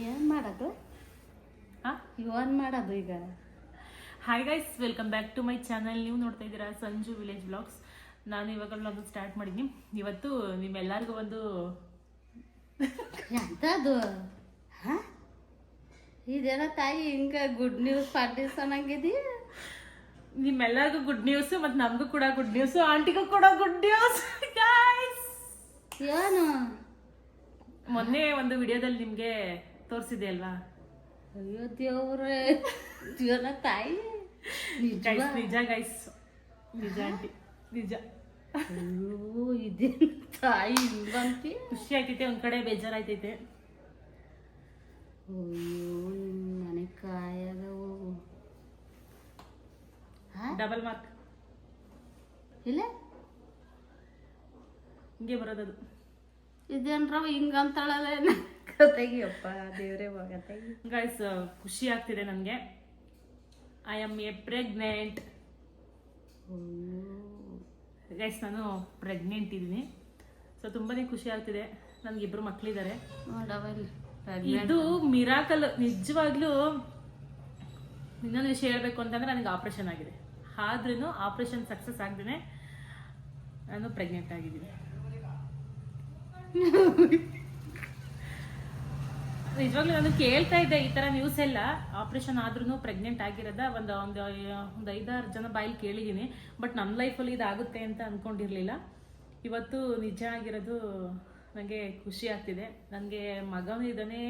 ಏನು ಮಾಡೋದು? ಹಾಂ ಏನು ಮಾಡೋದು ಈಗ? Hi guys welcome back to my channel ನೀವು ನೋಡ್ತಾ ಇದ್ದೀರಾ ಸಂಜು ವಿಲೇಜ್ ಬ್ಲಾಗ್ಸ್ ನಾನು ಇವಾಗ ಬ್ಲಾಗ್ ಸ್ಟಾರ್ಟ್ ಮಾಡಿದ್ದೀನಿ ಇವತ್ತು ನಿಮ್ಮೆಲ್ಲರಿಗೂ ಒಂದು ಎಂಥದ್ದು ಹಾ? ಇದೇನೋ ತಾಯಿ ಹಿಂಗೆ ಗುಡ್ ನ್ಯೂಸ್ ಪಾರ್ಟೀಸ್ ಅನ್ನಂಗಿದೀಯ? ನಿಮ್ಮೆಲ್ಲರಿಗೂ ಗುಡ್ ನ್ಯೂಸ್ ಮತ್ತು ನಮಗೂ ಕೂಡ ಗುಡ್ ನ್ಯೂಸ್ ಆಂಟಿಗೂ ಕೂಡ ಗುಡ್ ನ್ಯೂಸ್ ಏನು? ಮೊನ್ನೆ ಒಂದು ವಿಡಿಯೋದಲ್ಲಿ ನಿಮಗೆ ತೋರಿಸಿದೆ ಅಲ್ವಾ ಅಯ್ಯೋ ದೇವ್ರೆ ಜೀವನ ತಾಯಿ. ನಿಜ. ಗೈಸ್ ನಿಜ ಗೈಸ್ ನಿಜ ಆಂಟಿ ನಿಜ. ಅಯ್ಯೋ ಇದೆ ತಾಯಿ ಹಿಂಗಂತಿ ಖುಷಿ ಆಗ್ತೈತೆ ಒಂದ್ ಕಡೆ ಬೇಜಾರಾಯ್ತೈತೆ. ಅಯ್ಯೋ ಮನೆ ಕಾಯಾಗವು ಹಾ? ಡಬಲ್ ಮಾರ್ಕ್ ಇಲ್ಲ? ಹಿಂಗೆ ಬರೋದದು. ಇದೇನ್ರವ ಹಿಂಗಂತಾಳಲ್ಲ ಕತೆಗಿಯಪ್ಪ ದೇವ್ರೆ ಗೈಸ್ ಖುಷಿ ಆಗ್ತಿದೆ ನನಗೆ I am a pregnant guys ನಾನು ಪ್ರೆಗ್ನೆಂಟ್ ಇದ್ದೀನಿ. ಸೊ ತುಂಬಾನೇ ಖುಷಿ ಆಗ್ತಿದೆ. ನನಗೆ ಇಬ್ರು ಮಕ್ಕಳಿದ್ದಾರೆ ಇದು ಮಿರಾಕಲ್ ನಿಜವಾಗ್ಲೂ ಇನ್ನೊಂದು ವಿಷಯ ಹೇಳ್ಬೇಕು ಅಂತಂದ್ರೆ ನನಗೆ ಆಪರೇಷನ್ ಆಗಿದೆ. ಆದ್ರೂ ಆಪರೇಷನ್ ಸಕ್ಸಸ್ ಆಗದೇನೆ ನಾನು ಪ್ರೆಗ್ನೆಂಟ್ ಆಗಿದ್ದೀನಿ. ನಿಜವಾಗ್ಲೂ ನಾನು ಕೇಳ್ತಾ ಇದ್ದೆ ಈ ತರ ನ್ಯೂಸ್ ಎಲ್ಲ. ಆಪರೇಷನ್ ಆದ್ರೂ ಪ್ರೆಗ್ನೆಂಟ್ ಆಗಿರೋದ ಒಂದು ಒಂದು ಒಂದು ಐದಾರು ಜನ ಬಾಯಲ್ಲಿ ಕೇಳಿದ್ದೀನಿ. ಬಟ್ ನನ್ನ ಲೈಫಲ್ಲಿ ಇದಾಗುತ್ತೆ ಅಂತ ಅಂದ್ಕೊಂಡಿರಲಿಲ್ಲ ಇವತ್ತು ನಿಜ ಆಗಿರೋದು ನನಗೆ ಖುಷಿ ಆಗ್ತಿದೆ. ನನಗೆ ಮಗನೂ ಇದ್ದಾನೆ,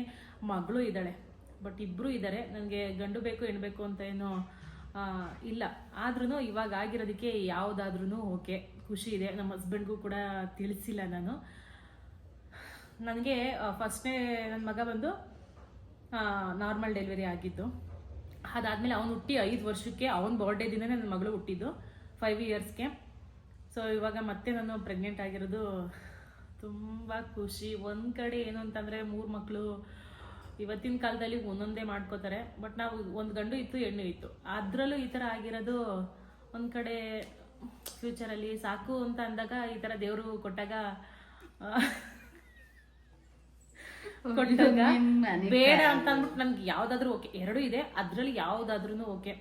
ಮಗಳು ಇದ್ದಾಳೆ. ಬಟ್ ಇಬ್ಬರು ಇದ್ದಾರೆ ನನಗೆ ಗಂಡು ಬೇಕು ಹೆಣ್ಬೇಕು ಅಂತ ಏನು ಇಲ್ಲ. ಆದ್ರೂ ಇವಾಗ ಆಗಿರೋದಕ್ಕೆ ಯಾವುದಾದ್ರೂ ಓಕೆ ಖುಷಿ ಇದೆ. ನಮ್ಮ ಹಸ್ಬೆಂಡ್ಗೂ ಕೂಡ ತಿಳಿಸಿಲ್ಲ ನಾನು. ನನಗೆ ಫಸ್ಟ್ನೇ ನನ್ನ ಮಗ ಬಂದು ನಾರ್ಮಲ್ ಡೆಲಿವರಿ ಆಗಿದ್ದು. ಅದಾದಮೇಲೆ ಅವನು ಹುಟ್ಟಿ ಐದು ವರ್ಷಕ್ಕೆ, ಅವನ ಬರ್ಡೇ ದಿನ ನನ್ನ ಮಗಳು ಹುಟ್ಟಿದ್ದು ಫೈವ್ ಇಯರ್ಸ್ಗೆ ಸೊ ಇವಾಗ ಮತ್ತೆ ನಾನು ಪ್ರೆಗ್ನೆಂಟ್ ಆಗಿರೋದು ತುಂಬ ಖುಷಿ. ಒಂದು ಕಡೆ ಏನು ಅಂತಂದರೆ ಮೂರು ಮಕ್ಕಳು ಇವತ್ತಿನ ಕಾಲದಲ್ಲಿ ಒಂದೊಂದೇ ಮಾಡ್ಕೋತಾರೆ. ಬಟ್ ನಾವು ಒಂದು ಗಂಡು ಇತ್ತು, ಹೆಣ್ಣು ಇತ್ತು. ಅದರಲ್ಲೂ ಈ ಥರ ಆಗಿರೋದು ಒಂದು ಕಡೆ ಫ್ಯೂಚರಲ್ಲಿ ಸಾಕು ಅಂತ ಅಂದಾಗ ಈ ಥರ ದೇವರು ಕೊಟ್ಟಾಗ ಕೊಟ್ಟಾಗ? ಬೇಡ ಅಂತ ಅಂದ್ಬಿಟ್ಟು ನನ್ಗೆ ಯಾವ್ದಾದ್ರು ಓಕೆ. ಎರಡು ಇದೆ ಅದ್ರಲ್ಲಿ ಯಾವ್ದಾದ್ರೂ ಓಕೆ.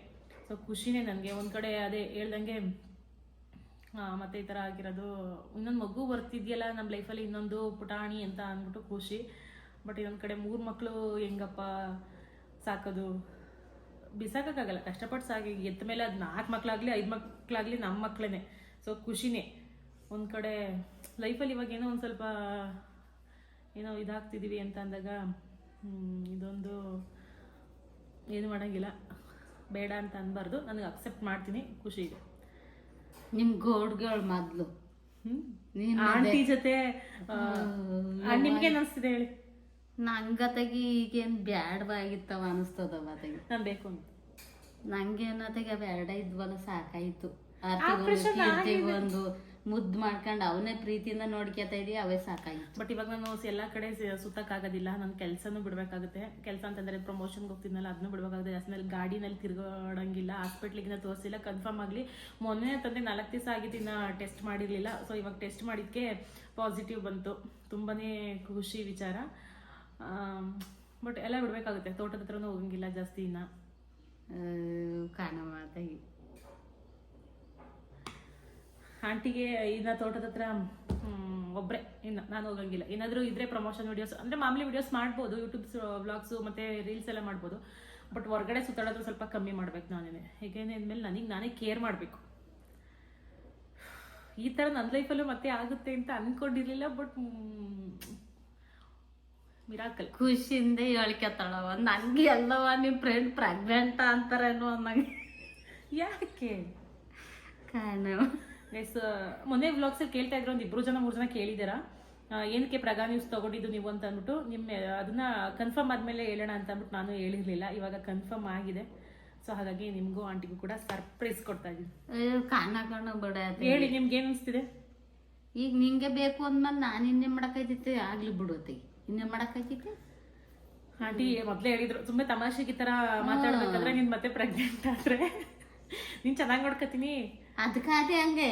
ಸೊ ಖುಷಿನೇ ನನಗೆ. ಒಂದ್ ಕಡೆ ಅದೇ ಹೇಳ್ದಂಗೆ ಮತ್ತೆ ಈ ತರ ಆಗಿರೋದು ಇನ್ನೊಂದು ಮಗು ಬರ್ತಿದ್ಯಲ್ಲ ನಮ್ಮ ಲೈಫಲ್ಲಿ ಇನ್ನೊಂದು ಪುಟಾಣಿ ಅಂತ ಅಂದ್ಬಿಟ್ಟು ಖುಷಿ. ಬಟ್ ಇನ್ನೊಂದ್ ಕಡೆ ಮೂರ್ ಮಕ್ಕಳು ಹೆಂಗಪ್ಪ? ಸಾಕೋದು. ಬಿಸಾಕಾಗಲ್ಲ ಕಷ್ಟಪಟ್ಟು ಸಾಕಿ ಎತ್ತ ಮೇಲೆ ಅದು ನಾಲ್ಕು ಮಕ್ಳಾಗ್ಲಿ ಐದು ಮಕ್ಳಾಗ್ಲಿ ನಮ್ಮ ಮಕ್ಳೇನೆ. ಸೊ ಖುಷಿನೇ. ಒಂದ್ ಕಡೆ ಲೈಫಲ್ಲಿ ಇವಾಗ ಏನೋ ಒಂದ್ ಸ್ವಲ್ಪ ಏನೋ ಇದಾಗ್ತಿದ್ದೀವಿ ಅಂತ ಅಂದಾಗ ಇದೊಂದು ಏನು ಮಾಡೋಂಗಿಲ್ಲ. ಬೇಡ ಅಂತ ಅನ್ಬಾರ್ದು. ನನಗೆ ಅಕ್ಸೆಪ್ಟ್ ಮಾಡ್ತೀನಿ. ಖುಷಿ ಇದೆ. ನಿಮ್ ಗೋಡ್ಗಳು ಮೊದಲು. ಆಂಟಿ ಜೊತೆ ನಿಮ್ಗೆ ಅನಿಸ್ತಿದೆ ಹೇಳಿ? ನಂಗತೆಗೆ ಈಗೇನ್ ಬ್ಯಾಡವಾಗಿತ್ತವ ಅನಿಸ್ತದವ ಅತಗಿ ನಾನು ಬೇಕು ಅಂತ. ನಂಗೇನತಗ ಬ್ಯಾಡ ಇದ್ವಲ್ಲ ಸಾಕಾಯ್ತು. ಒಂದು ಮುದ್ದು ಮಾಡ್ಕೊಂಡು ಅವನೇ ಪ್ರೀತಿಯಿಂದ ನೋಡ್ಕೊತಾ ಇದೀವಿ ಅವೇ ಸಾಕಾಗಿತ್ತು. ಬಟ್ ಇವಾಗ ನಾನು ಎಲ್ಲ ಕಡೆ ಸುತ್ತಕ್ಕಾಗೋದಿಲ್ಲ ನನ್ನ ಕೆಲಸನೂ ಬಿಡಬೇಕಾಗುತ್ತೆ. ಕೆಲಸ ಅಂತಂದರೆ ಪ್ರಮೋಷನ್ಗೆ ಹೋಗ್ತಿದ್ನಲ್ಲ ಅದನ್ನು ಬಿಡಬೇಕಾಗುತ್ತೆ. ಜಾಸ್ತಿ ಗಾಡಿನಲ್ಲಿ ತಿರ್ಗೋಡಂಗಿಲ್ಲ ಹಾಸ್ಪಿಟ್ಲಿಗೆ ತೋರಿಸಿಲ್ಲ ಕನ್ಫರ್ಮ್ ಆಗಲಿ. ಮೊನ್ನೆ ತಂದೆ ನಾಲ್ಕು ದಿವಸ ಆಗಿದ್ದಿನ ಟೆಸ್ಟ್ ಮಾಡಿರಲಿಲ್ಲ. ಸೊ ಇವಾಗ ಟೆಸ್ಟ್ ಮಾಡಿದ್ದಕ್ಕೆ ಪಾಸಿಟಿವ್ ಬಂತು. ತುಂಬಾ ಖುಷಿ ವಿಚಾರ. ಬಟ್ ಎಲ್ಲ ಬಿಡಬೇಕಾಗುತ್ತೆ. ತೋಟದ ಹತ್ರನೂ ಹೋಗಂಗಿಲ್ಲ ಜಾಸ್ತಿ ಇನ್ನ. ಕಾರಣ ಅತಗಿ ಆಂಟಿಗೆ ಇನ್ನ ತೋಟದ ಹತ್ರ ಒಬ್ರೆ. ಇನ್ನ ನಾನು ಹೋಗಂಗಿಲ್ಲ. ಏನಾದರೂ ಇದ್ರೆ ಪ್ರಮೋಷನ್ ವಿಡಿಯೋಸ್ ಅಂದ್ರೆ ಮಾಮೂಲಿ ವಿಡಿಯೋಸ್ ಮಾಡ್ಬೋದು ಯೂಟ್ಯೂಬ್ ವ್ಲಾಗ್ಸು ಮತ್ತೆ ರೀಲ್ಸ್ ಎಲ್ಲ ಮಾಡ್ಬೋದು. ಬಟ್ ಹೊರಗಡೆ ಸುತ್ತಾಡೋದು ಸ್ವಲ್ಪ ಕಮ್ಮಿ ಮಾಡ್ಬೇಕು ನಾನೇ ಹೇಗೇನೆ ಅಂದಮೇಲೆ ನನಗೆ ನಾನೇ ಕೇರ್ ಮಾಡಬೇಕು. ಈ ಥರ ನನ್ನ ಲೈಫಲ್ಲೂ ಮತ್ತೆ ಆಗುತ್ತೆ ಅಂತ ಅನ್ಕೊಂಡಿರ್ಲಿಲ್ಲ ಬಟ್ ಮಿರಾಕಲ್ ಖುಷಿಯಿಂದ ಹೇಳ್ಕೊತಾಳವ ನನಗೆ ಎಲ್ಲವ ನಿಮ್ಮ ಫ್ರೆಂಡ್ ಪ್ರೆಗ್ನೆಂಟ್ ಅಂತಾರೇನೋ ಅನ್ನಂಗೆ. ಯಾಕೆ? ಕಾಣವ ಗೈಸ್ ಮೊನ್ನೆ ವ್ಲಾಗ್ಸಲ್ಲಿ ಕೇಳ್ತಾ ಇದ್ರು ಒಂದು ಇಬ್ರು ಜನ ಮೂರು ಜನ ಕೇಳಿದಾರ ಏನಕ್ಕೆ ಪ್ರಗಾ ನ್ಯೂಸ್ ತಗೊಂಡಿದ್ದು ನೀವು ಅಂತ ಅಂದ್ಬಿಟ್ಟು ನಿಮ್ಮ ಅದನ್ನ ಕನ್ಫರ್ಮ್ ಆದ್ಮೇಲೆ ಹೇಳೋಣ ಅಂತ ಅಂದ್ಬಿಟ್ಟು ನಾನು ಹೇಳಿರ್ಲಿಲ್ಲ. ಇವಾಗ ಕನ್ಫರ್ಮ್ ಆಗಿದೆ. ಸೊ ಹಾಗಾಗಿ ನಿಮಗೂ ಆಂಟಿಗೂ ಕೂಡ ಸರ್ಪ್ರೈಸ್ ಕೊಡ್ತಾ ಇದ್ದೀನಿ ಅಯ್ಯೋ ಕಾಣ ಕಾಣ ಬಿಡ ಹೇಳಿ. ನಿಮ್ಗೆ ಏನು ಅನಿಸ್ತಿದೆ? ಈಗ ನಿಂಗೆ ಬೇಕು ಅಂದ್ಮೇಲೆ ನಾನು ಇನ್ನೇ ಮಾಡಕೈತಿತ್ತೆ ಆಗ್ಲಿ ಬಿಡುತ್ತೆ ಇನ್ನೇ ಮಾಡಕೈತಿತ್ತೆ ಆಂಟಿ ಮೊದ್ಲೇ ಹೇಳಿದ್ರು ತುಂಬಾ ತಮಾಷೆಗೆ ಈ ಥರ ಮಾತಾಡ್ಬೇಕಾದ್ರೆ ನಿನ್ ಮತ್ತೆ ಪ್ರೆಗ್ನೆಂಟ್ ಆದ್ರೆ. ನೀನು ಚೆನ್ನಾಗಿ ನೋಡ್ಕೊತೀನಿ. ಅದಕ್ಕೆ ಅದೇ ಹಂಗೆ.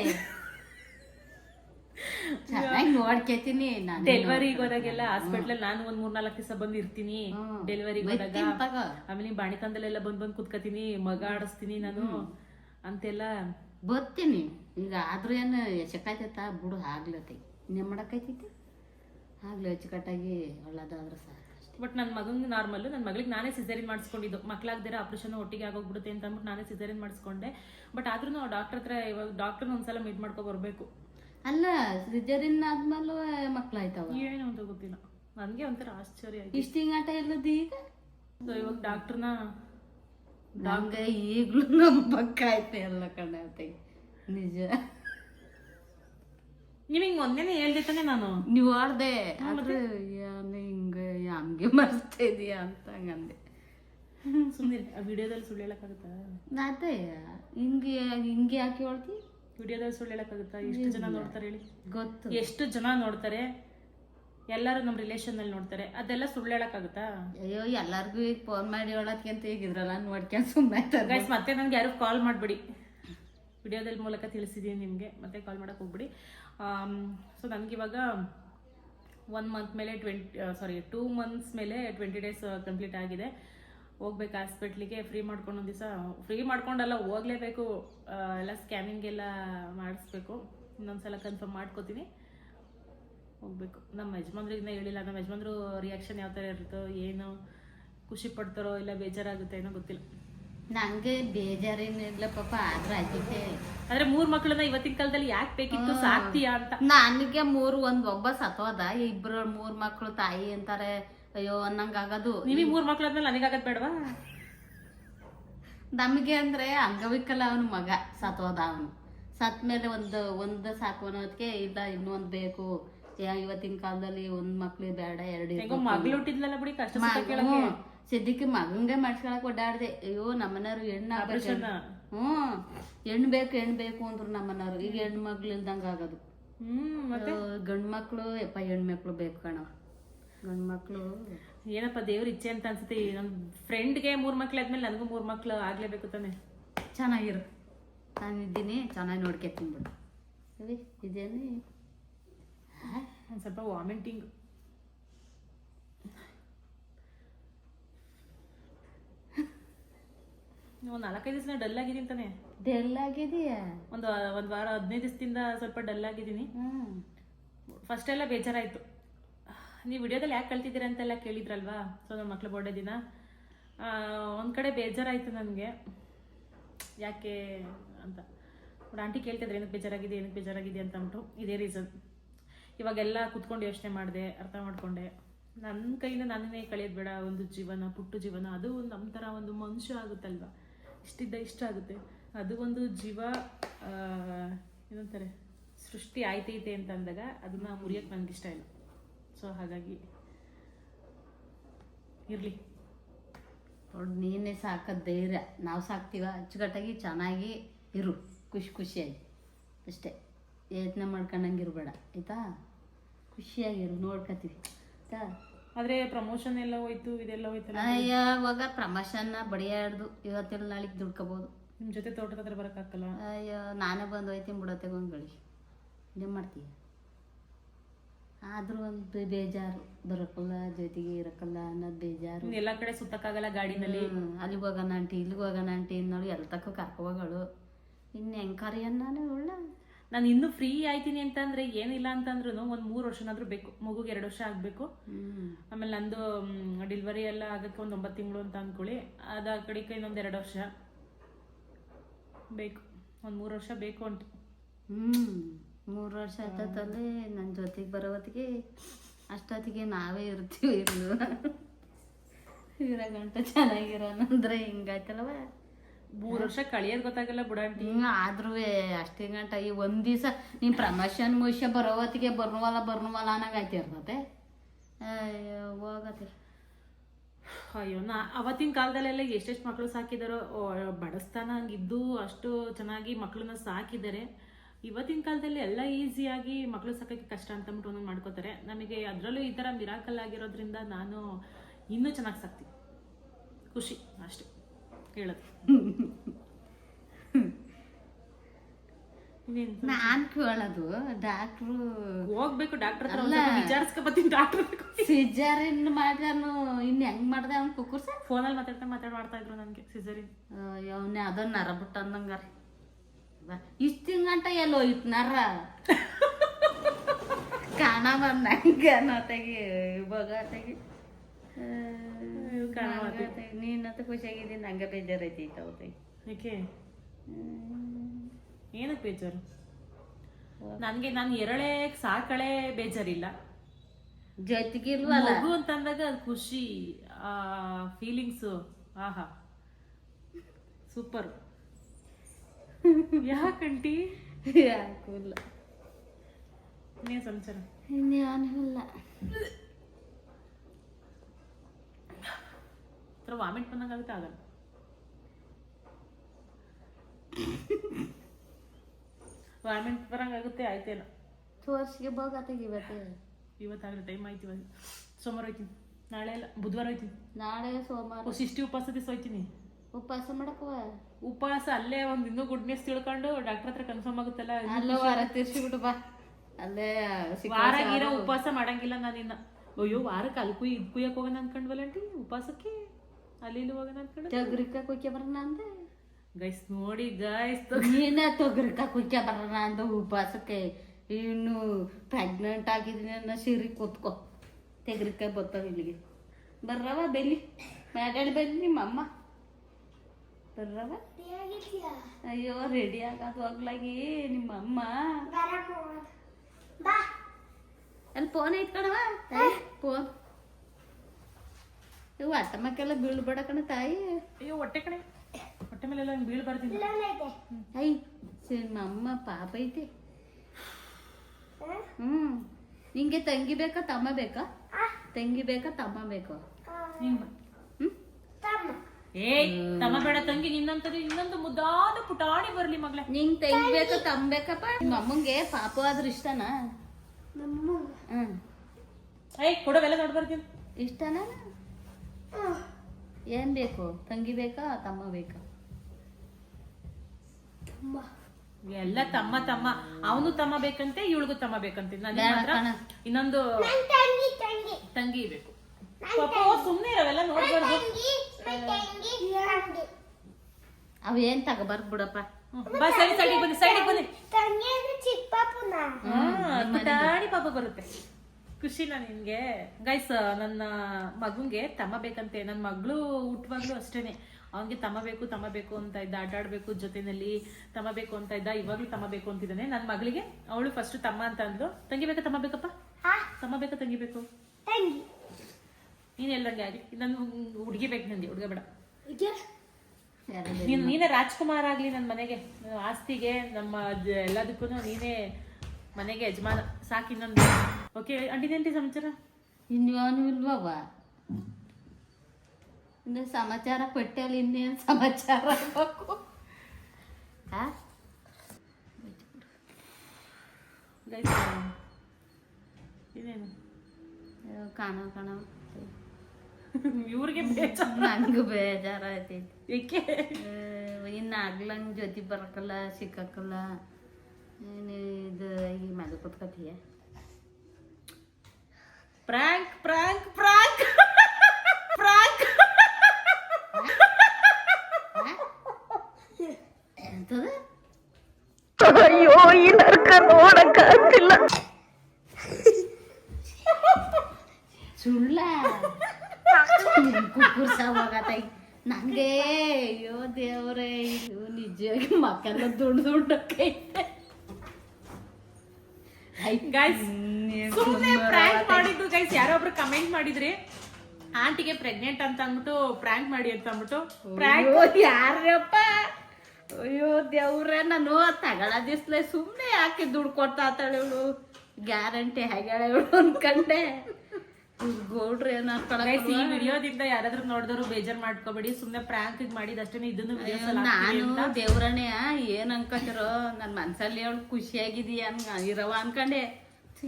ಚೆನ್ನಾಗಿ ನೋಡ್ಕೊತೀನಿ ನಾನು. ಡೆಲಿವರಿಗೆ ಹೋದಾಗೆಲ್ಲ ಹಾಸ್ಪಿಟ್ಲಲ್ಲಿ ನಾನು ಒಂದ್ ಮೂರ್ನಾಲ್ಕು ದಿವಸ ಬಂದು ಇರ್ತೀನಿ. ಡೆಲಿವರಿ ಹೋದಾಗ. ಆಮೇಲೆ ಬಾಣಿಕಂದಲ್ಲೆಲ್ಲ ಬಂದ್ ಬಂದ್ ಕುತ್ಕತೀನಿ ಮಗ ಆಡಿಸ್ತೀನಿ ನಾನು. ಅಂತೆಲ್ಲ. ಬರ್ತೀನಿ. ಈಗ ಆದ್ರೂ ಏನು ಎಚ್ಚಕಾಯ್ತೈತ ಬಿಡು ಆಗ್ಲತ್ತೈ ಇನ್ನೇನ್ ಮಾಡಕ್ಕೈತೈತಿ ಆಗ್ಲಿ ಅಚ್ಚುಕಟ್ಟಾಗಿ ಒಳ್ಳೇದಾದ್ರೂ ಅಷ್ಟೇ ಬಟ್ ನನ್ನ ಮಗಂಗೆ ನಾರ್ಮಲ್ ನನ್ನ ಮಗಳಿಗೆ ನಾನೇ ಸಿಸೇರಿನ್ ಮಾಡಿಸ್ಕೊಂಡಿದ್ದು. ಮಕ್ಳಾಗ್ದಿರ ಆಪರೇಷನ್ ಒಟ್ಟಿಗೆ ಆಗೋಗ್ಬಿಡುತ್ತೆ ಅಂತ ಅಂದ್ಬಿಟ್ಟು ನಾನೇ ಸಿಸೇರಿನ್ ಮಾಡಿಸ್ಕೊಂಡೆ. ಬಟ್ ಆದ್ರೂ ನಾವು ಡಾಕ್ಟರ್ ಹತ್ರ ಇವಾಗ ಡಾಕ್ಟರ್ನ ಒಂದ್ಸಲ ಮೀಟ್ ಮಾಡ್ಕೊ ಬರಬೇಕು. ಅಲ್ಲ ಸಿಜರಿನ್ ಆದ್ಮೇಲೂ ಮಕ್ಕಳಾಯ್ತಾವ ಏನು ಅಂತ ಗೊತ್ತಿಲ್ಲ. ನನಗೆ ಒಂಥರ ಆಶ್ಚರ್ಯ ಆಯ್ತು ಇಷ್ಟ ಹಿಂಗಾಟ ಇಲ್ಲದ ಈಗ? ಸೊ ಇವಾಗ ಡಾಕ್ಟರ್ನ ನಮ್ಮ ಪಕ್ಕ ಐತೆ ಎಲ್ಲ ಕಣ್ಣಾಯ್ತು ನಿಜ. ನಿಮಗೆ ಮೊನ್ನೆನೇ ಹೇಳ್ದೆ ತಾನೆ ನಾನು? ನೀವು ಆಡ್ದೆ. ಆದ್ರೆ ಏನು ಹಂಗೆ ಮರ್ಸ್ತಾ ಇದೀಯ ಅಂತ ಹಂಗಂದೆ. ಸುಮ್ಮನೆ ಆ ವಿಡಿಯೋದಲ್ಲಿ ಸುಳ್ಳು ಹೇಳಕ್ಕಾಗುತ್ತಾ? ಅದೇ ಹಿಂಗೆ ಹಿಂಗೆ ಯಾಕೆ ಹೇಳ್ತಿ? ವಿಡಿಯೋದಲ್ಲಿ ಸುಳ್ಳು ಹೇಳಕ್ಕಾಗುತ್ತಾ? ಎಷ್ಟು ಜನ ನೋಡ್ತಾರೆ ಹೇಳಿ? ಗೊತ್ತು. ಎಷ್ಟು ಜನ ನೋಡ್ತಾರೆ? ಎಲ್ಲರೂ ನಮ್ಮ ರಿಲೇಷನ್ ಅಲ್ಲಿ ನೋಡ್ತಾರೆ. ಅದೆಲ್ಲ ಸುಳ್ಳು ಹೇಳಕ್ಕಾಗುತ್ತಾ? ಅಯ್ಯೋ ಎಲ್ಲರಿಗೂ ಈಗ ಫೋನ್ ಮಾಡಿ ಹೇಳೋದ್ಕಿಂತ ಹೇಗಿದ್ರಲ್ಲ ನೋಡ್ಕೊಂಡು ಸುಮ್ಮನೆ ಗೈಸ್ ಮತ್ತೆ ನನಗೆ ಯಾರು ಕಾಲ್ ಮಾಡಬೇಡಿ. ವಿಡಿಯೋದಲ್ಲಿ ಮೂಲಕ ತಿಳಿಸಿದ್ದೀನಿ ನಿಮಗೆ. ಮತ್ತೆ ಕಾಲ್ ಮಾಡೋಕ್ಕೆ ಹೋಗ್ಬಿಡಿ. ಸೊ ನನಗಿವಾಗ ಒನ್ ಮಂತ್ ಮೇಲೆ ಟ್ವೆಂಟಿ ಸಾರಿ ಟೂ ಮಂತ್ಸ್ ಮೇಲೆ ಟ್ವೆಂಟಿ ಡೇಸ್ ಕಂಪ್ಲೀಟ್ ಆಗಿದೆ. ಹೋಗ್ಬೇಕು ಹಾಸ್ಪಿಟ್ಲಿಗೆ ಫ್ರೀ ಮಾಡ್ಕೊಂಡು ಒಂದು ದಿವಸ ಫ್ರೀ ಮಾಡ್ಕೊಂಡಲ್ಲ, ಹೋಗ್ಲೇಬೇಕು. ಎಲ್ಲ ಸ್ಕ್ಯಾನಿಂಗ್ ಎಲ್ಲ ಮಾಡಿಸ್ಬೇಕು. ಇನ್ನೊಂದ್ಸಲ ಕನ್ಫರ್ಮ್ ಮಾಡ್ಕೋತೀನಿ. ಹೋಗ್ಬೇಕು. ನಮ್ಮ ಯಜಮಾನ್ರಿಗೆ ಇನ್ನೂ ಹೇಳಿಲ್ಲ ನಮ್ಮ ಯಜಮಾನ್ರು ರಿಯಾಕ್ಷನ್ ಯಾವ ಥರ ಇರುತ್ತೋ, ಏನು, ಖುಷಿ ಪಡ್ತಾರೋ, ಇಲ್ಲ ಬೇಜಾರಾಗುತ್ತೆ, ಏನೋ ಗೊತ್ತಿಲ್ಲ. ನಂಗೆ ಬೇಜಾರೇನಿಲ್ಲ ಪಾಪ ಆದ್ರೆ ಆಗಿದ್ದೆ ಅಂದ್ರೆ ಮೂರ್ ಮಕ್ಕಳನ್ನ ಇವತ್ತಿನ ಕಾಲದಲ್ಲಿ ಯಾಕೆ ಬೇಕಿತ್ತು? ಸಾಕ್ತೀಯಾ ಅಂತ. ನನಗೆ ಮೂರು ಒಂದ್ ಒಬ್ಬ ಸತ್ತೋದ ಇಬ್ರು ಮೂರ್ ಮಕ್ಳು ತಾಯಿ ಅಂತಾರೆ ಅಯ್ಯೋ ಅನ್ನಂಗಾಗದು. ಆಗೋದು ನಿಮಗೆ ಮೂರ್ ಮಕ್ಳಾದ್ಮೇಲೆ ನನಗಾಗದ್ ಬೇಡವಾ? ನಮಗೆ ಅಂದ್ರೆ ಅಂಗವಿಕಲ ಅವನ ಮಗ ಸತ್ತೋದ ಅವನು. ಸತ್ ಮೇಲೆ ಒಂದು ಒಂದು ಸಾಕು ಅನ್ನೋದಕ್ಕೆ ಇಲ್ಲ ಇನ್ನೊಂದ್ ಬೇಕು. ಯಾ- ಇವತ್ತಿನ ಕಾಲದಲ್ಲಿ ಒಂದ್ ಮಕ್ಳು ಬೇಡ ಎರಡು ಮಗಳು ಹುಟ್ಟಿದ್ಲಲ್ಲ ಬಿಡಿ ಕಷ್ಟ ಸುಖ ಕೇಳಕ್ಕೆ ಹ್ಮ್ ಸದ್ಯಕ್ಕೆ ಮಗಂಗೆ ಮಾಡ್ಸ್ಕೊಳಕ್ ಒಡ್ಡಾಡ್ದೆ. ಅಯ್ಯೋ ನಮ್ಮನೆಯವ್ರು ಹೆಣ್ಣು ಹ್ಮ್. ಹೆಣ್ಣು ಬೇಕು ಹೆಣ್ಣು ಬೇಕು ಅಂದ್ರು ನಮ್ಮನೆಯವ್ರು ಈಗ ಹೆಣ್ಣು ಮಗ್ಳು ಇಲ್ದಂಗ ಆಗೋದು. ಗಂಡು ಮಕ್ಳು ಯಪ್ಪ ಹೆಣ್ಮಕ್ಳು ಬೇಕು ಕಣ. ಗಂಡು ಮಕ್ಳು. ಏನಪ್ಪ ದೇವ್ರ ಇಚ್ಛೆ ಅಂತ ಅನ್ಸುತ್ತೆ. ನಮ್ಮ ಫ್ರೆಂಡ್ಗೆ ಮೂರ್ ಮಕ್ಳು ಆದ್ಮೇಲೆ ನನಗೂ ಮೂರು ಮಕ್ಳು ಆಗಲೇಬೇಕು ತಾನೆ. ಚೆನ್ನಾಗಿರು. ನಾನು ಇದ್ದೀನಿ. ಚೆನ್ನಾಗಿ ನೋಡ್ಕೊತೀನಿ ಬಿಡು ಸರಿ ಇದೇನು? ಒಂದು ಸ್ವಲ್ಪ ವಾಮಿಟಿಂಗ್ ಒಂದ್ ನಾಲ್ಕೈದು ದಿವಸ ಡಲ್ ಆಗಿದೀನಿ ತಾನೆ? ಡೆಲ್ ಆಗಿದೀಯ ಒಂದು ಒಂದು ವಾರ ಹದಿನೈದು ದಿವಸದಿಂದ ಸ್ವಲ್ಪ ಡಲ್ ಆಗಿದ್ದೀನಿ. ಹ್ಮ್. ಫಸ್ಟ್ ಎಲ್ಲ ಬೇಜಾರಾಯಿತು. ನೀವು ವಿಡಿಯೋದಲ್ಲಿ ಯಾಕೆ ಕಲ್ತಿದ್ದೀರ ಅಂತೆಲ್ಲ ಕೇಳಿದ್ರಲ್ವಾ? ಸೊ ನನ್ನ ಮಕ್ಳು ಬರ್ಡೇ ದಿನ. ಒಂದು ಕಡೆ ಬೇಜಾರಾಯಿತು ನನಗೆ. ಯಾಕೆ ಅಂತ. ಬಟ್ ಆಂಟಿ ಕೇಳ್ತಿದ್ರೆ ಏನಕ್ಕೆ ಬೇಜಾರಾಗಿದೆ ಏನಕ್ಕೆ ಬೇಜಾರಾಗಿದೆ? ಅಂತ ಅಂದ್ಬಿಟ್ಟು ಇದೇ ರೀಸನ್ ಇವಾಗೆಲ್ಲ ಕುತ್ಕೊಂಡು ಯೋಚನೆ ಮಾಡಿದೆ ಅರ್ಥ ಮಾಡ್ಕೊಂಡೆ. ನನ್ನ ಕೈಯಿಂದ ನಾನೇ ಕಳೆಯೋದು ಬೇಡ. ಒಂದು ಜೀವನ ಪುಟ್ಟು ಜೀವನ ಅದು ನಮ್ಮ ಥರ ಒಂದು ಮನುಷ್ಯ ಆಗುತ್ತಲ್ವ? ಇಷ್ಟಿದ್ದ ಇಷ್ಟ ಆಗುತ್ತೆ. ಅದು ಒಂದು ಜೀವ ಏನಂತಾರೆ, ಸೃಷ್ಟಿ ಆಯ್ತೈತೆ ಅಂತ ಅಂದಾಗ ಅದನ್ನ ಮುರಿಯೋಕೆ ನನಗೆ ಇಷ್ಟ ಇಲ್ಲ. ಸೊ ಹಾಗಾಗಿ ಇರಲಿ. ನೋಡಿ, ನೀನೇ ಸಾಕೋದು ಧೈರ್ಯ. ನಾವು ಸಾಕ್ತೀವ, ಅಚ್ಚುಕಟ್ಟಾಗಿ ಚೆನ್ನಾಗಿ ಇರು. ಖುಷಿ, ಖುಷಿಯಾಗಿ. ಅಷ್ಟೇ. ಯತ್ನ ಮಾಡ್ಕೊಂಡಂಗೆ ಇರಬೇಡ. ಆಯಿತಾ? ಖುಷಿಯಾಗಿರು ನೋಡ್ಕೊತೀವಿ. ಆಯ್ತಾ? ಆದರೆ ಪ್ರಮೋಷನ್ ಎಲ್ಲ ಹೋಯ್ತು ಇದೆಲ್ಲ ಹೋಯ್ತು ಯಾವಾಗ ಪ್ರಮೋಷನ್ ಬಡಿಯಾಡ್ದು ಇವತ್ತೆಲ್ಲ ನಾಳೆಗೆ ದುಡ್ಕೋಬಹುದು ನಿಮ್ಮ ಜೊತೆ ತೋಟದ ಹತ್ರ ಬರೋಕ್ಕಾಗಲ್ಲ ಅಯ್ಯೋ ನಾನೇ ಬಂದು ಹೋಯ್ತೀನಿ ಬಿಡತ್ತೆ ಗೊಂಗಳಿ ಏನು ಮಾಡ್ತೀಯ? ಆದರೂ ಒಂದು ಬೇಜಾರು ಬರೋಕ್ಕಲ್ಲ ಜೊತೆಗೆ ಇರಕಲ್ಲ ಅನ್ನೋದು ಬೇಜಾರು. ಎಲ್ಲ ಕಡೆ ಸುತ್ತಕ್ಕಾಗಲ್ಲ ಗಾಡಿನಲ್ಲಿ? ಅಲ್ಲಿಗೆ ಹೋಗೋಣ ಆಂಟಿ ಇಲ್ಲಿಗೆ ಹೋಗೋಣ ಆಂಟಿ ಅನ್ನೋಳು ಎಲ್ಲ ತಕ್ಕ ಕರ್ಕೋಗಳು ಇನ್ನು ಹೆಂಗೆ ಕರಿಯನ್ ನಾನು? ಒಳ್ಳೆ ನಾನು ಇನ್ನೂ ಫ್ರೀ ಆಯ್ತೀನಿ ಅಂತಂದ್ರೆ ಏನಿಲ್ಲ ಅಂತಂದ್ರೂ ಒಂದು ಮೂರು ವರ್ಷನಾದ್ರೂ ಬೇಕು ಮಗುಗೆ ಎರಡು ವರ್ಷ ಆಗಬೇಕು. ಆಮೇಲೆ ನಂದು ಡೆಲಿವರಿ ಎಲ್ಲ ಆಗಕ್ಕೆ ಒಂದು ಒಂಬತ್ತು ತಿಂಗಳು ಅಂತ ಅಂದ್ಕೊಳ್ಳಿ ಅದ ಕಡೆಗೆ ಇನ್ನೊಂದು ಎರಡು ವರ್ಷ ಬೇಕು ಒಂದು ಮೂರು ವರ್ಷ ಬೇಕು ಅಂತ. ಹ್ಞೂ ಮೂರು ವರ್ಷ ಆಯ್ತಲ್ಲಿ ನನ್ನ ಜೊತೆಗೆ ಬರೋ ಹೊತ್ತಿಗೆ ಅಷ್ಟೊತ್ತಿಗೆ ನಾವೇ ಇರ್ತೀವಿ ಇರೋ ಗಂಟ ಚೆನ್ನಾಗಿರೋಣಂದ್ರೆ ಹಿಂಗಾಯ್ತಲ್ವ ಮೂರು ವರ್ಷ ಕಳಿಯೋದು ಗೊತ್ತಾಗಲ್ಲ ಬುಡಾಂಟಿ ಆದ್ರೂ ಅಷ್ಟೇ ಗಂಟ ಈ ಒಂದ್ ದಿವಸ ನೀನ್ ಪ್ರಮೋಷನ್ ಮುಗಿಸ ಬರೋ ಹೊತ್ತಿಗೆ ಬರ್ನವಲ್ಲ ಬರ್ನವಲ್ಲ ಅನ್ನಂಗ ಆಯ್ತಿರ್ತತೆ ಹೋಗತ್ತೆ. ಅಯ್ಯೋ ನಾ ಅವತ್ತಿನ ಕಾಲದಲ್ಲೆಲ್ಲ ಎಷ್ಟೆಷ್ಟು ಮಕ್ಕಳು ಸಾಕಿದಾರೋ ಬಡಸ್ತಾನ ಇದ್ದು ಅಷ್ಟು ಚೆನ್ನಾಗಿ ಮಕ್ಕಳನ್ನ ಸಾಕಿದ್ದಾರೆ ಇವತ್ತಿನ ಕಾಲದಲ್ಲಿ ಎಲ್ಲ ಈಸಿಯಾಗಿ ಮಕ್ಕಳು ಸಾಕೋಕ್ಕೆ ಕಷ್ಟ ಅಂತ ಅಂದ್ಬಿಟ್ಟು ಒಂದೊಂದು ಮಾಡ್ಕೋತಾರೆ. ನಮಗೆ ಅದರಲ್ಲೂ ಈ ಥರ ಮಿರಾಕಲ್ ಆಗಿರೋದ್ರಿಂದ ನಾನು ಇನ್ನೂ ಚೆನ್ನಾಗಿ ಸಾಕ್ತೀನಿ. ಖುಷಿ ಅಷ್ಟೇ. ಇನ್ನೇನ್ ನಾನ್ ಕೇಳೋದು ಡಾಕ್ಟ್ರು ಹೋಗ್ಬೇಕು ಡಾಕ್ಟರ್ ಡಾಕ್ಟರ್ ಸಿಜರಿನ್ ಮಾಡ್ದಾನು ಇನ್ ಹೆಂಗ್ ಮಾಡ್ದೆ ಅವ್ನ್ ಕುಕ್ಕುರ್ಸ ಫೋನಲ್ಲಿ ಮಾತಾಡ್ತಾ ಮಾತಾಡ್ ಮಾಡ್ತಾ ಇದ್ರು ನನಗೆ ಸಿಜರಿನ್. ಅವನೇ ಅದನ್ನ ನರ ಬಿಟ್ಟ ಅಂದಂಗಾರ ಇಷ್ಟ ತಿಂಗಂಟ ಎಲ್ಲೋಯ್ತು ನರ ಕಾಣ ಬಂದ ನತೆಗೆ ಇವಾಗ ತೆಗಿ ಕಾಣವತ್ತೆ. ಖುಷಿಯಾಗಿದ್ದಿ ಖುಷಿಯಾಗಿದ್ದೀನಿ ನಂಗೆ ಬೇಜಾರೈತಿ ಹೌದು ಏಕೆ ಏನಕ್ಕೆ ಬೇಜಾರು? ನನಗೆ ನಾನು ಎರಳೆ ಸಾಕಳೆ ಬೇಜಾರಿಲ್ಲ. ಜೊತೆಗೆ ಮಗು ಅಂತಂದಾಗ ಅದು ಖುಷಿ ಆ ಫೀಲಿಂಗ್ಸು ಆಹಾ. ಸೂಪರ್. ಯಾಕಂಟಿ ಯಾಕೂಲ್ಲ ಇನ್ನೇನು ಸಂಚಾರ ಇನ್ನೇನು ಇಲ್ಲ. ಥರ ವಾಮಿಟ್ ಬಂದಂಗಾಗುತ್ತೆ ಆಗಲ್ಲ. ವಾಮಿಟ್ ಬರಂಗಾಗುತ್ತೆ ಆಯ್ತೇನೋ ತೋರ್ಸಿಗೆ ಬೋಗತ್ತಾಗ ಇವತ್ತೆ. ಇವತ್ತಾಗಲಿ ಟೈಮ್ ಆಯ್ತು ಇವಾಗ. ಸೋಮವಾರ ಹೋಯ್ತೀನಿ. ನಾಳೆ ಎಲ್ಲ ಬುಧವಾರ ಹೋಯ್ತೀನಿ. ನಾಳೆ ಸೋಮವಾರ. ಶಿಷ್ಟಿ ಉಪವಾಸ ದಿವಸ ಹೋಯ್ತೀನಿ. ಉಪವಾಸ ಮಾಡಕ್ಕ ಉಪವಾಸ ಅಲ್ಲೇ ಒಂದು ಇನ್ನೂ ಗುಡ್ ನ್ಯೂಸ್ ತಿಳ್ಕೊಂಡು ಡಾಕ್ಟರ್ ಹತ್ರ ಕನ್ಫರ್ಮ್ ಆಗುತ್ತಲ್ಲ ಅಲ್ಲೇ ವಾರ ತಿರ್ಸಿಬಿಡು ಬಾ. ಅಲ್ಲೇ ವಾರ ಗೀರ ಉಪವಾಸ ಮಾಡಂಗಿಲ್ಲ ನಾನಿನ್ನ. ಅಯ್ಯೋ ವಾರಕ್ಕೆ ಅಲ್ಲಿ ಕುಯ್ ಇದ್ ಕುಯ್ಯಕ್ ಹೋಗೋಣ ಅನ್ಕೊಂಡ್ವಲ್ಲ ಉಪವಾಸಕ್ಕೆ? ಅಲ್ಲಿ ಇಲ್ಲಿ ಹೋಗೋಣ ಅನ್ಕೊಂಡು ತೊಗರಿಕ ಕುಯ್ಕೆ ಬರೋಣ ಅಂದೆ. ಗೈಸ್ ನೋಡಿ ಗೈಸ್ ನೀನ ತೊಗರಿಕ ಕುಯ್ಕೆ ಬರೋಣ ಅಂದ ಉಪವಾಸಕ್ಕೆ. ಇನ್ನು ಪ್ರೆಗ್ನೆಂಟ್ ಆಗಿದ್ದೀನಿ ಅನ್ನೋ ಸಿರಿ ಕೂತ್ಕೋ. ತೆಗರಿಕಾಯಿ ಬರ್ತಾವ ಇಲ್ಲಿಗೆ. ಬರ್ರವ ಬೆಲ್ಲಿ ಮ್ಯಾಗಡಿ ಬೆಲ್ಲಿ ನಿಮ್ಮಮ್ಮ. ಬರ್ರವ ಅಯ್ಯೋ ರೆಡಿ ಆಗೋದು ಹೋಗ್ಲಾಗಿ ನಿಮ್ಮಮ್ಮ. ಅಲ್ಲಿ ಫೋನ್ ಐತ್ಕಣವ ಫೋನ್ ಇವು ಅಟ್ಟಮಕ್ಕೆಲ್ಲ ಬೀಳ್ಬೇಡ ಕಣ ತಾಯಿ. ಅಯ್ಯೋ ಹೊಟ್ಟೆ ಕಡೆ ಹೊಟ್ಟೆ ಮೇಲೆಲ್ಲ ಹಿಂಗ್ ಬೀಳ್ಬಾರ್ದಿಲ್ಲ ಐ ಅಮ್ಮ ಪಾಪ ಐತಿ. ಹ್ಮ್. ನಿಂಗೆ ತಂಗಿ ಬೇಕಾ ತಮ್ಮ ಬೇಕಾ? ತಂಗಿ ಬೇಕಾ ತಮ್ಮ ಬೇಕು? ಏಯ್ ತಮ್ಮ ಬೇಡ ತಂಗಿ ನಿನ್ನಂತದ್ದು ಇನ್ನೊಂದು ಮುದ್ದಾದ ಪುಟಾಣಿ ಬರ್ಲಿ ಮಗ್ಳೆ ನಿಂಗ್ ತಂಗಿ ಬೇಕಾ ತಮ್ಮ ಬೇಕಪ್ಪ? ನಿಮ್ಮ ಅಮ್ಮಂಗೆ ಪಾಪ ಆದ್ರ ಇಷ್ಟನಾ? ಹ್ಮ್. ಏಯ್ ಕೊಡವೆಲ್ಲ ನೋಡ್ಬರ್ತೀನಿ ಇಷ್ಟನಾ? ಏನ್ ಬೇಕು? ತಂಗಿ ಬೇಕಾ ತಮ್ಮ ಬೇಕಾ? ಎಲ್ಲ ತಮ್ಮ ತಮ್ಮ. ಅವನು ತಮ್ಮ ಬೇಕಂತೆ ಇವಳಿಗೂ ತಮ್ಮ ಬೇಕಂತೆ. ನನಗೆ ಮಾತ್ರ. ಇನ್ನೊಂದು ತಂಗಿ ಬೇಕು. ಪಾಪ ಸುಮ್ನೆ ಇರವೆಲ್ಲ ನೋಡ್ಬಾರ್ದು. ಅವ ಏನ್ ಬರ್ದ್ ಬಿಡಪ್ಪ ಹ್ಮ್. ಬಾ ಸರಿ ಸೈಡಿಗೆ ಬನ್ನಿ ಸೈಡಿಗೆ ಬನ್ನಿ. ಹಾ, ಪುಟಾಣಿ ಪಾಪ ಬರುತ್ತೆ. ಖುಷಿನಾ ನಿನ್ಗೆ? ಗೈಸ್ ನನ್ನ ಮಗುಗೆ ತಮ್ಮ ಬೇಕಂತೆ. ನನ್ನ ಮಗಳು ಹುಟ್ಟುವಾಗ್ಲೂ ಅಷ್ಟೇನೆ. ಅವನಿಗೆ ತಮ್ಮ ಬೇಕು ತಮ್ಮ ಬೇಕು ಅಂತ ಇದ್ದ ಆಟಾಡ್ಬೇಕು ಜೊತೆನಲ್ಲಿ. ತಮ್ಮ ಬೇಕು ಅಂತ ಇದ್ದ ಇವಾಗ್ಲೂ ತಮ್ಮ ಬೇಕು ಅಂತಿದ್ದಾನೆ. ನನ್ನ ಮಗಳಿಗೆ ಅವಳು ಫಸ್ಟ್ ತಮ್ಮ ಅಂತ ಅಂದ್ಲು. ತಂಗಿ ಬೇಕಾ ತಮ್ಮ ಬೇಕಪ್ಪ? ತಮ್ಮ ಬೇಕಾ ತಂಗಿ ಬೇಕು? ನೀನ್ ಎಲ್ಲಂಗೆ ಆಗಲಿ ನನ್ ಹುಡುಗಿ ಬೇಕು ನಂಗೆ ಹುಡುಗ ಬೇಡ. ನೀನ್ ನೀನೇ ರಾಜ್ಕುಮಾರ್ ಆಗ್ಲಿ ನನ್ನ ಮನೆಗೆ. ಆಸ್ತಿಗೆ ನಮ್ಮ ಎಲ್ಲದಕ್ಕೂ ನೀನೇ ಮನೆಗೆ ಯಜಮಾನ ಸಾಕು ಇನ್ನೊಂದು ಓಕೆ ಅಂಟಿದೇಂಟಿ ಸಮಾಚಾರ? ಇನ್ಯಾನು ಇಲ್ವವ ಇನ್ನು ಸಮಾಚಾರ ಪಟ್ಟಿಯಲ್ಲಿ ಇನ್ನೇನು ಸಮಾಚಾರ ಬೇಕು ಹಾ ಗೈಸ್ ಇದೇನು ಅಯ್ಯೋ, ಕಾಣೋ ಕಾಣೋ. ಇವ್ರಿಗೆ ಬೇಜಾರು. ನಂಗೆ ಬೇಜಾರೈತಿ ಏಕೆ? ಇನ್ನು ಆಗ್ಲಂಗೆ ಜೊತೆ ಬರಕಲ್ಲ ಸಿಕ್ಕಕ್ಕಲ್ಲ ನೀನು ಇದು ಈ ಮೇಲೆ ಕುತ್ಕೋತೀಯ? ಪ್ರಾಂಕ್ ಪ್ರಾಂಕ್ ಪ್ರಾಂಕ್ ಪ್ರಾಂಕ್ ಎಂತದ? ಸುಳ್ಳ. ಕುಕ್ಕುರ್ ಸಾವಾಗತ್ತೈ ನಂಗೆ ಅಯ್ಯೋ ದೇವ್ರೆ ಇವು ನಿಜವಾಗಿ ಮಕ್ಕಳ ದುಡ್ಡು ದುಡ್ಡು ಗೈಸ್ ಸುಮ್ಮನೆ ಪ್ರಾಂಕ್ ಮಾಡಿದ್ದು ಗೈಸ್ ಯಾರೋ ಒಬ್ರು ಕಮೆಂಟ್ ಮಾಡಿದ್ರಿ ಆಂಟಿಗೆ ಪ್ರೆಗ್ನೆಂಟ್ ಅಂತ ಅಂದ್ಬಿಟ್ಟು ಪ್ರಾಂಕ್ ಮಾಡಿ ಅಂತ ಅಂದ್ಬಿಟ್ಟು ಪ್ರಾಂಕ್ ಯಾರ್ಯಪ್ಪ ಯಾರಪ್ಪ? ಅಯ್ಯೋ ದೇವ್ರ ನಾನು ತಗೊಳದಿಸ್ಲೆ ಸುಮ್ಮನೆ ಯಾಕೆ ದುಡ್ಡು ಕೊಡ್ತಾ ಇವಳು? ಗ್ಯಾರಂಟಿ ಹೇಗೆ ಇವಳು ಅನ್ಕಂಡೆ. ಗೌಡ್ರು ಈ ವಿಡಿಯೋದಿಂದ ಯಾರಾದ್ರೂ ನೋಡಿದ್ರು ಬೇಜಾರ್ ಮಾಡ್ಕೋಬೇಡಿ ಸುಮ್ನೆ ಪ್ರಾಂಕ್ ಮಾಡಿದಷ್ಟೇ ಇದನ್ನು videos ಅಯ್ಯೋ, ಅಲ್ಲಿ ನಾನು. ದೇವ್ರನೇ ಏನ್ ಅನ್ಕೋತಿರೋ ನನ್ ಮನ್ಸಲ್ಲಿ ಅವಳು ಖುಷಿಯಾಗಿದೀಯ ಅನ್ ಇರವ ಅನ್ಕಂಡೆ.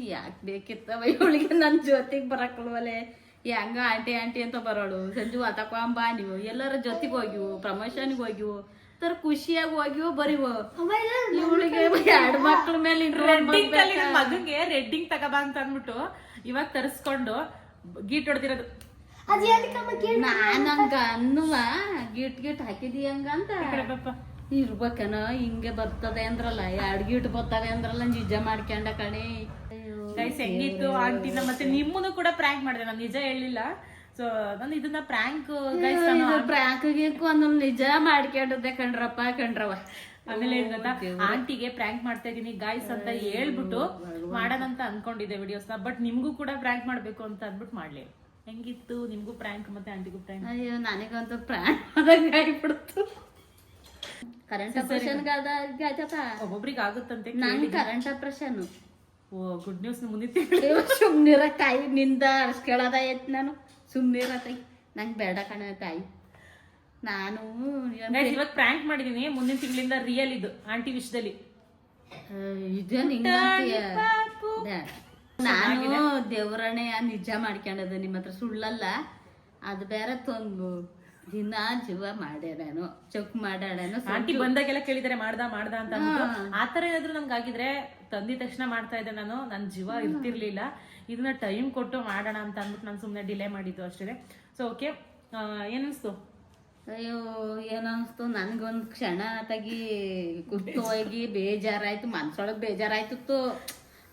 ಯಾಕೆ ಬೇಕಿತ್ತವ ಇವಳಿಗೆ? ನನ್ ಜೊತೆಗೆ ಬರಕಲ್ವಲೆ? ಹೆಂಗ ಆಂಟಿ ಆಂಟಿ ಅಂತ ಬರೋಳು. ಸಂಜು ಅತಕೊಂಬ ನೀವು ಎಲ್ಲರ ಜೊತೆಗೆ ಹೋಗಿವು ಪ್ರಮೋಷನ್ಗೆ ಹೋಗಿವು ತರ ಖುಷಿಯಾಗಿ ಹೋಗಿವು ಬರೀವು ಇವಳಿಗೆ ಎರಡು ಮಕ್ಳ ಮೇಲೆ ಮಗಂಗೆ ರೆಡ್ಡಿಂಗ್ ತಗೋಬಾ ಅಂತ ಅಂದ್ಬಿಟ್ಟು ಇವಾಗ ತರಿಸ್ಕೊಂಡು ಗೀಟ್ ಹೊಡೆದಿರೋದು. ನಾನ್ ಹಂಗ ಅನ್ನುವ. ಗಿಟ್ ಗಿಟ್ ಹಾಕಿದಿ ಹಂಗಂತ ಇರ್ಬೇಕನ ಹಿಂಗೆ ಬರ್ತದೆ ಅಂದ್ರಲ್ಲ ಎರಡ್ ಗಿಟ್ ಬರ್ತವೆ ಅಂದ್ರಲ್ಲ ನಿಜ ಮಾಡ್ಕೊಂಡ ಕಣೆ. ಗೈಸ್ ಹೆಂಗಿತ್ತು ಆಂಟಿನ ಮತ್ತೆ ನಿಮ್ಮನ್ನು ಕೂಡ ಪ್ರ್ಯಾಂಕ್ ಮಾಡಿದೆ ನಾನು ನಿಜ ಹೇಳಿಲ್ಲ. ಸೊ ನಾನು ಇದನ್ನ ಪ್ರ್ಯಾಂಕ್ ಗೈಸ್ ನಾನು ಪ್ರಾಂಕ್ ಗೀಕು ನಿಜ ಮಾಡ್ಕೊಂಡಿದ್ದೆ ಕಣ್ರಪ್ಪ ಕಣ್ರವ ಆಮೇಲೆ ಏನ್ ಗೊತ್ತಾ? ಆಂಟಿಗೆ ಪ್ರ್ಯಾಂಕ್ ಮಾಡ್ತಾ ಇದೀನಿ ಗಾಯ್ಸ್ ಅಂತ ಹೇಳ್ಬಿಟ್ಟು ಮಾಡೋಣ ಅಂತ ಅನ್ಕೊಂಡಿದ್ದೆ ವಿಡಿಯೋಸ್ನ ಬಟ್ ನಿಮ್ಗೂ ಕೂಡ ಪ್ರ್ಯಾಂಕ್ ಮಾಡ್ಬೇಕು ಅಂತ ಅಂದ್ಬಿಟ್ಟು ಮಾಡ್ಲಿ ಹೆಂಗಿತ್ತು? ನಿಮ್ಗೂ ಪ್ರ್ಯಾಂಕ್ ಮತ್ತೆ ಆಂಟಿಗೂ ಪ್ರ್ಯಾಂಕ್ ಅಯ್ಯೋ ನನಗಂತೂ ಪ್ರ್ಯಾಂಕ್ ಆಗಿಬಿಡ್ತು. ಕರೆಂಟ್ ಆಪರೇಷನ್ ಒಬ್ಬೊಬ್ರಿಗೆ ಆಗುತ್ತಂತೆ ನಂಗೆ current operation oh good news ಮುಂದಿತ್ತು ಸುಮ್ಮನಿರ ಸುಮ್ನಿರ ತಾಯಿ ನಿಂದ ಐತ್ ನಾನು. ಸುಮ್ನಿರ ತಾಯಿ. ನಂಗೆ ಬೇಡ ಕಣ ತಾಯಿ. ನಾನು ಇವತ್ತು ಪ್ರ್ಯಾಂಕ್ ಮಾಡಿದೀನಿ ಮುಂದಿನ ತಿಂಗಳಿಂದ ರಿಯಲ್ ಇದು ಆಂಟಿ ವಿಷಯದಲ್ಲಿ ಹಿಂಗ ನಾನು ದೇವರಣೆ ನಿಜ ಮಾಡ್ಕೊಂಡದ ನಿಮ್ಮ ಹತ್ರ ಸುಳ್ಳಲ್ಲ. ಅದು ಬೇರೆ ತೊಂದು ದಿನ ಜೀವ ಮಾಡ್ಯಾರೇನೋ ಚೆಕ್ ಮಾಡ್ಯಾಡೇನೋ ಆಂಟಿ ಬಂದಾಗೆಲ್ಲ ಕೇಳಿದಾರೆ ಮಾಡ್ದ ಮಾಡ್ದ ಅಂತ ಆತರ ಏನಾದ್ರು ನಮ್ಗೆ ಆಗಿದ್ರೆ ತಂದಿದ ತಕ್ಷಣ ಮಾಡ್ತಾ ಇದ್ದೆ ನಾನು ನನ್ನ ಜೀವ ಇರ್ತಿರ್ಲಿಲ್ಲ. ಇದನ್ನ ಟೈಮ್ ಕೊಟ್ಟು ಮಾಡೋಣ ಅಂತ ಅಂದ್ಬಿಟ್ಟು ನಾನು ಸುಮ್ಮನೆ ಡಿಲೇ ಮಾಡಿದ್ದು ಅಷ್ಟೇ ಸೊ ಓಕೆ ಏನಿಸ್ತು ಅಯ್ಯೋ, ಏನನ್ಸ್ತು? ನನ್ಗೊಂದ್ ಕ್ಷಣ ತಗಿ ಕುತ್ತು ಹೋಗಿ ಬೇಜಾರಾಯ್ತು, ಮನ್ಸೊಳಗ್ ಬೇಜಾರಾಯ್ತಿತ್ತು.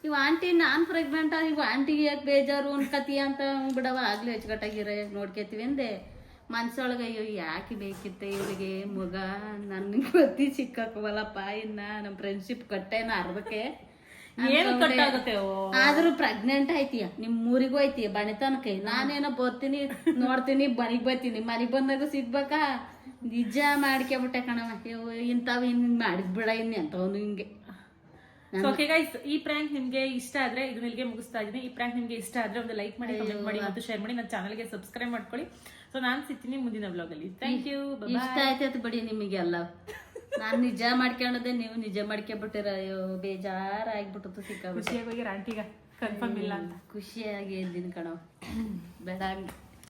ಇವ್ ಆಂಟಿ ನಾನ್ ಪ್ರೆಗ್ನೆಂಟ್ ಇವ್ ಆಂಟಿಗೆ ಯಾಕೆ ಬೇಜಾರು ಅನ್ಕತಿ ಅಂತ ಬಿಡವ? ಆಗ್ಲಿ ಅಚ್ಚುಕಟ್ಟಾಗಿರ ನೋಡ್ಕೇತಿವಿ ಅಂದೆ. ಮನ್ಸೊಳಗೆ ಅಯ್ಯೋ, ಯಾಕೆ ಬೇಕಿತ್ತ ಇವರಿಗೆ? ಮಗ ನನ್ಗೆ ಗೊತ್ತಿ ಸಿಕ್ಕವಲ್ಲಪ್ಪ ಇನ್ನ ನಮ್ ಫ್ರೆಂಡ್ಶಿಪ್ ಕಟ್ಟೇನ ಅರ್ಧಕ್ಕೆ. ಏನು ಕಟ್ಟಾಗುತ್ತೆ? ಆದ್ರೂ ಪ್ರೆಗ್ನೆಂಟ್ ಐತಿಯ ನಿಮ್ ಊರಿಗೂ ಐತಿ ಬಣಿತನಕ ನಾನೇನೋ ಬರ್ತೀನಿ ನೋಡ್ತೀನಿ ಮನಿಗ್ ಬರ್ತೀನಿ. ಮನಿಗ್ ಬಂದಾಗ ಸಿಗ್ಬೇಕಾ? ನಿಜ ಮಾಡ್ಕೊಬಿಟ್ಟೆ ಕಣವ ಇಂಥವ್ ಇನ್ ಮಾಡಿದ್ ಬಿಡ ಇನ್ ಎಂತವನು ಹಿಂಗೆ. ಓಕೆ ಗೈಸ್ ಈ ಪ್ರ್ಯಾಂಕ್ ನಿಮ್ಗೆ ಇಷ್ಟ ಆದ್ರೆ ಇದನ್ನ ನಿಲ್ಗೆ ಮುಗಿಸ್ತಾ ಇದೀನಿ. ಈ ಪ್ರ್ಯಾಂಕ್ ನಿಮ್ಗೆ ಇಷ್ಟ ಆದ್ರೆ ಒಂದು ಲೈಕ್ ಮಾಡಿ ಕಮೆಂಟ್ ಮಾಡಿ ಮತ್ತು ಶೇರ್ ಮಾಡಿ. ನನ್ನ ಚಾನಲ್ಗೆ ಸಬ್ಸ್ಕ್ರೈಬ್ ಮಾಡ್ಕೊಳ್ಳಿ. ಸೊ ನಾನು ಸಿಗ್ತೀನಿ ಮುಂದಿನ ಬ್ಲಾಗ್ ಅಲ್ಲಿ. ಥ್ಯಾಂಕ್ ಯು ಇಷ್ಟ ಆಯ್ತು ಬಿಡಿ ನಿಮಗೆಲ್ಲ. ನಾನ್ ನಿಜ ಮಾಡ್ಕೊಂಡದೆ ನೀವು ನಿಜ ಮಾಡ್ಕೊಬಿಟ್ಟಿರ ಅಯ್ಯೋ ಬೇಜಾರಾಗ್ಬಿಟ್ಟು ಸಿಕ್ಕಾಬಿಟ್ಟು. ಖುಷಿಯಾಗಿ ಹೋಗಿ ಆಂಟಿಗ ಕನ್ಫರ್ಮ್ ಇಲ್ಲ ಅಂತ. ಖುಷಿಯಾಗಿ ಇದ್ದೀನಿ ಕಣವ್ ಬೇಡ